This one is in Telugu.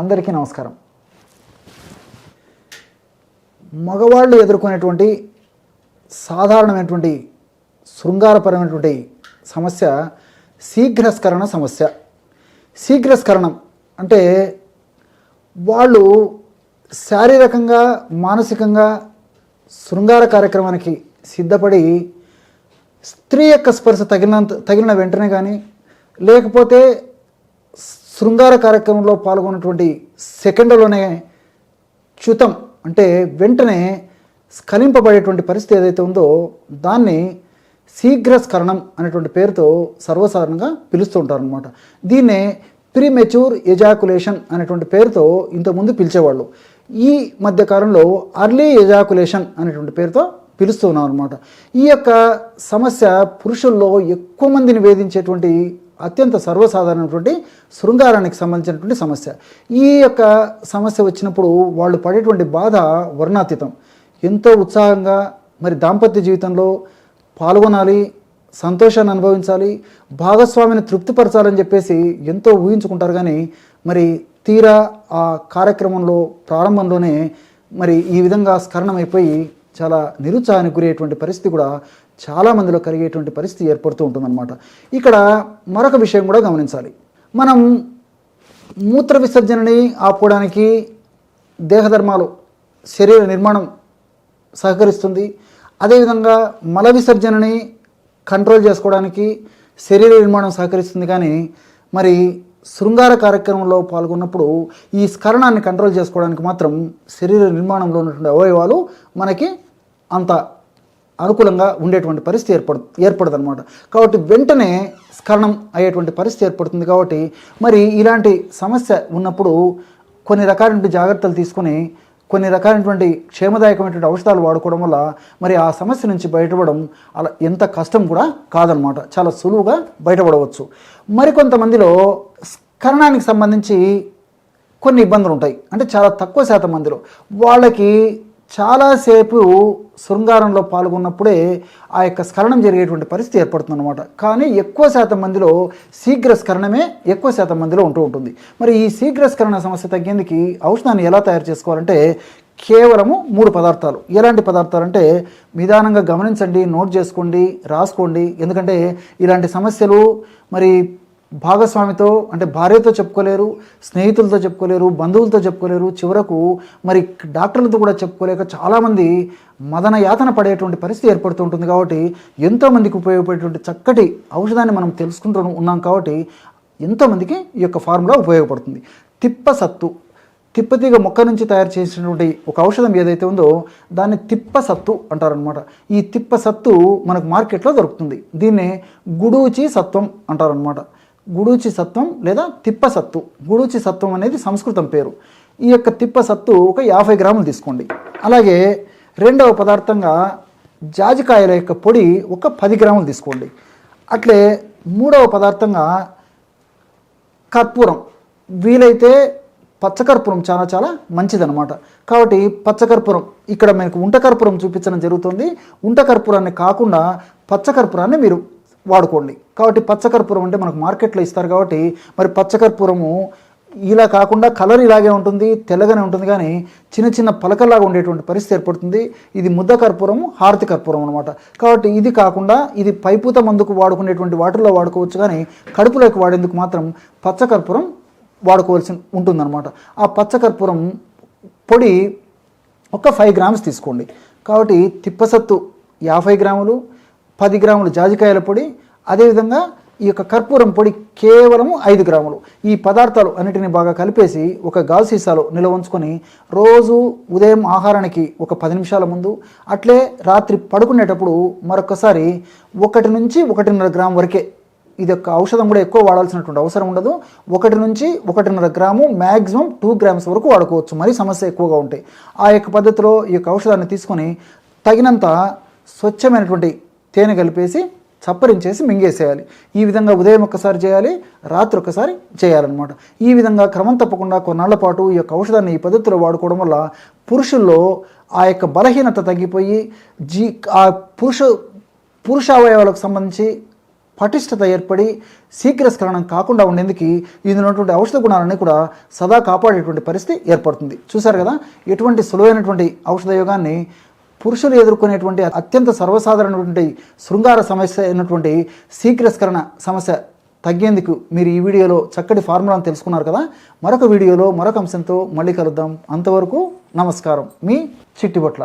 అందరికీ నమస్కారం. మగవాళ్ళు ఎదుర్కొనేటువంటి సాధారణమైనటువంటి శృంగారపరమైనటువంటి సమస్య శీఘ్రస్కరణ సమస్య. శీఘ్రస్కరణం అంటే వాళ్ళు శారీరకంగా మానసికంగా శృంగార కార్యక్రమానికి సిద్ధపడి స్త్రీ యొక్క స్పర్శ తగినంత తగిలిన వెంటనే కానీ లేకపోతే శృంగార కార్యక్రమంలో పాల్గొన్నటువంటి సెకండ్లోనే చ్యుతం అంటే వెంటనే స్ఖలింపబడేటువంటి పరిస్థితి ఏదైతే ఉందో దాన్ని శీఘ్రస్కరణం అనేటువంటి పేరుతో సర్వసాధారణంగా పిలుస్తూ ఉంటారు అనమాట దీన్నే ప్రీమెచ్యూర్ ఎజాకులేషన్ అనేటువంటి పేరుతో ఇంతకుముందు పిలిచేవాళ్ళు. ఈ మధ్యకాలంలో అర్లీ ఎజాకులేషన్ అనేటువంటి పేరుతో పిలుస్తూ ఉన్నాం అనమాట ఈ యొక్క సమస్య పురుషుల్లో ఎక్కువ మందిని వేధించేటువంటి అత్యంత సర్వసాధారణమైనటువంటి శృంగారానికి సంబంధించినటువంటి సమస్య. ఈ యొక్క సమస్య వచ్చినప్పుడు వాళ్ళు పడేటువంటి బాధ వర్ణాతీతం. ఎంతో ఉత్సాహంగా మరి దాంపత్య జీవితంలో పాల్గొనాలి సంతోషాన్ని అనుభవించాలి భాగస్వామిని తృప్తిపరచాలని చెప్పేసి ఎంతో ఊహించుకుంటారు కానీ మరి తీరా ఆ కార్యక్రమంలో ప్రారంభంలోనే మరి ఈ విధంగా స్ఖలనమైపోయి చాలా నిరుత్సాహానికి గురయ్యేటువంటి పరిస్థితి కూడా చాలా మందిలో కలిగేటువంటి పరిస్థితి ఏర్పడుతూ ఉంటుందన్నమాట. ఇక్కడ మరొక విషయం కూడా గమనించాలి. మనం మూత్ర విసర్జనని ఆపుకోవడానికి దేహధర్మాలు శరీర నిర్మాణం సహకరిస్తుంది. అదేవిధంగా మల విసర్జనని కంట్రోల్ చేసుకోవడానికి శరీర నిర్మాణం సహకరిస్తుంది. కానీ మరి శృంగార కార్యక్రమంలో పాల్గొన్నప్పుడు ఈ స్కరణాన్ని కంట్రోల్ చేసుకోవడానికి మాత్రం శరీర నిర్మాణంలో ఉన్నటువంటి అవయవాలు మనకి అంత అనుకూలంగా ఉండేటువంటి పరిస్థితి ఏర్పడు ఏర్పడదు అనమాట కాబట్టి వెంటనే స్ఖలనం అయ్యేటువంటి పరిస్థితి ఏర్పడుతుంది కాబట్టి మరి ఇలాంటి సమస్య ఉన్నప్పుడు కొన్ని రకాలైనటువంటి జాగ్రత్తలు తీసుకొని కొన్ని రకాలైనటువంటి క్షేమదాయకమైనటువంటి ఔషధాలు వాడుకోవడం వల్ల మరి ఆ సమస్య నుంచి బయటపడడం అలా ఎంత కష్టం కూడా కాదనమాట చాలా సులువుగా బయటపడవచ్చు. మరికొంతమందిలో స్కరణానికి సంబంధించి కొన్ని ఇబ్బందులు ఉంటాయి. అంటే చాలా తక్కువ శాతం మందిలో. వాళ్ళకి చాలాసేపు శృంగారంలో పాల్గొన్నప్పుడే ఆ యొక్క స్ఖలనం జరిగేటువంటి పరిస్థితి ఏర్పడుతుంది అనమాట కానీ ఎక్కువ శాతం మందిలో శీఘ్ర స్ఖలనమే ఎక్కువ శాతం మందిలో ఉంటూ ఉంటుంది. మరి ఈ శీఘ్ర స్ఖలన సమస్య తగ్గేందుకు ఔషధాన్ని ఎలా తయారు చేసుకోవాలంటే కేవలము మూడు పదార్థాలు. ఎలాంటి పదార్థాలు అంటే నిదానంగా గమనించండి నోట్ చేసుకోండి రాసుకోండి. ఎందుకంటే ఇలాంటి సమస్యలు మరి భాగస్వామితో అంటే భార్యతో చెప్పుకోలేరు స్నేహితులతో చెప్పుకోలేరు బంధువులతో చెప్పుకోలేరు. చివరకు మరి డాక్టర్లతో కూడా చెప్పుకోలేక చాలామంది మదన యాతన పడేటువంటి పరిస్థితి ఏర్పడుతూ ఉంటుంది కాబట్టి ఎంతోమందికి ఉపయోగపడేటువంటి చక్కటి ఔషధాన్ని మనం తెలుసుకుంటూ ఉన్నాం కాబట్టి ఎంతోమందికి ఈ యొక్క ఫార్ములా ఉపయోగపడుతుంది. తిప్పసత్తు తిప్పతీగ మొక్క నుంచి తయారు చేసినటువంటి ఒక ఔషధం ఏదైతే ఉందో దాన్ని తిప్పసత్తు అంటారనమాట ఈ తిప్పసత్తు మనకు మార్కెట్లో దొరుకుతుంది. దీన్నే గుడూచి సత్వం అంటారనమాట గుడూచి సత్వం లేదా తిప్పసత్తు. గుడూచి సత్వం అనేది సంస్కృతం పేరు. ఈ యొక్క తిప్పసత్తు ఒక యాభై గ్రాములు తీసుకోండి. అలాగే రెండవ పదార్థంగా జాజికాయల యొక్క పొడి ఒక పది గ్రాములు తీసుకోండి. అట్లే మూడవ పదార్థంగా కర్పూరం. వీలైతే పచ్చకర్పూరం చాలా చాలా మంచిదనమాట కాబట్టి పచ్చకర్పూరం ఇక్కడ మనకు ఉంటకర్పూరం చూపించడం జరుగుతుంది. ఉంటకర్పూరాన్ని కాకుండా పచ్చకర్పూరాన్ని మీరు వాడుకోండి. కాబట్టి పచ్చకర్పూరం అంటే మనకు మార్కెట్లో ఇస్తారు కాబట్టి మరి పచ్చకర్పూరము ఇలా కాకుండా కలర్ ఇలాగే ఉంటుంది తెల్లగానే ఉంటుంది కానీ చిన్న చిన్న పలకలాగా ఉండేటువంటి పరిస్థితి ఏర్పడుతుంది. ఇది ముద్ద కర్పూరం హారతి కర్పూరం అనమాట కాబట్టి ఇది కాకుండా ఇది పైపూత మందుకు వాడుకునేటువంటి వాటిల్లో వాడుకోవచ్చు కానీ కడుపులోకి వాడేందుకు మాత్రం పచ్చకర్పూరం వాడుకోవాల్సి ఉంటుందన్నమాట. ఆ పచ్చకర్పూరం పొడి ఒక ఫైవ్ గ్రామ్స్ తీసుకోండి. కాబట్టి తిప్పసత్తు యాభై గ్రాములు పది గ్రాములు జాజికాయల పొడి అదేవిధంగా ఈ యొక్క కర్పూరం పొడి కేవలము ఐదు గ్రాములు. ఈ పదార్థాలు అన్నిటిని బాగా కలిపేసి ఒక గాజు సీసాలో నిల్వ ఉంచుకొని రోజు ఉదయం ఆహారానికి ఒక పది నిమిషాల ముందు అట్లే రాత్రి పడుకునేటప్పుడు మరొకసారి ఒకటి నుంచి ఒకటిన్నర గ్రామ్ వరకే ఇది యొక్క ఔషధం కూడా ఎక్కువ వాడాల్సినటువంటి అవసరం ఉండదు. ఒకటి నుంచి ఒకటిన్నర గ్రాము మ్యాక్సిమం టూ గ్రామ్స్ వరకు వాడుకోవచ్చు. మరీ సమస్య ఎక్కువగా ఉంటాయి ఆ యొక్క పద్ధతిలో ఈ యొక్క ఔషధాన్ని తీసుకొని తగినంత స్వచ్ఛమైనటువంటి తేనె కలిపేసి చప్పరించేసి మింగేసేయాలి. ఈ విధంగా ఉదయం ఒక్కసారి చేయాలి రాత్రి ఒక్కసారి చేయాలన్నమాట. ఈ విధంగా క్రమం తప్పకుండా కొన్నాళ్ళ పాటు ఈ యొక్క ఔషధాన్ని ఈ పద్ధతిలో వాడుకోవడం వల్ల పురుషుల్లో ఆ యొక్క బలహీనత తగ్గిపోయి జీ ఆ పురుష పురుష అవయవాలకు సంబంధించి పటిష్టత ఏర్పడి శీఘ్రస్కరణం కాకుండా ఉండేందుకు ఇందులో ఉన్నటువంటి ఔషధ గుణాలన్నీ కూడా సదా కాపాడేటువంటి పరిస్థితి ఏర్పడుతుంది. చూశారు కదా? ఎటువంటి సులువైనటువంటి ఔషధ యోగాన్ని పురుషులు ఎదుర్కొనేటువంటి అత్యంత సర్వసాధారణమైనటువంటి శృంగార సమస్య అయినటువంటి శీఘ్రస్కరణ సమస్య తగ్గేందుకు మీరు ఈ వీడియోలో చక్కటి ఫార్ములాను తెలుసుకున్నారు కదా. మరొక వీడియోలో మరొక అంశంతో మళ్ళీ కలుద్దాం. అంతవరకు నమస్కారం. మీ చిట్టిబొట్ల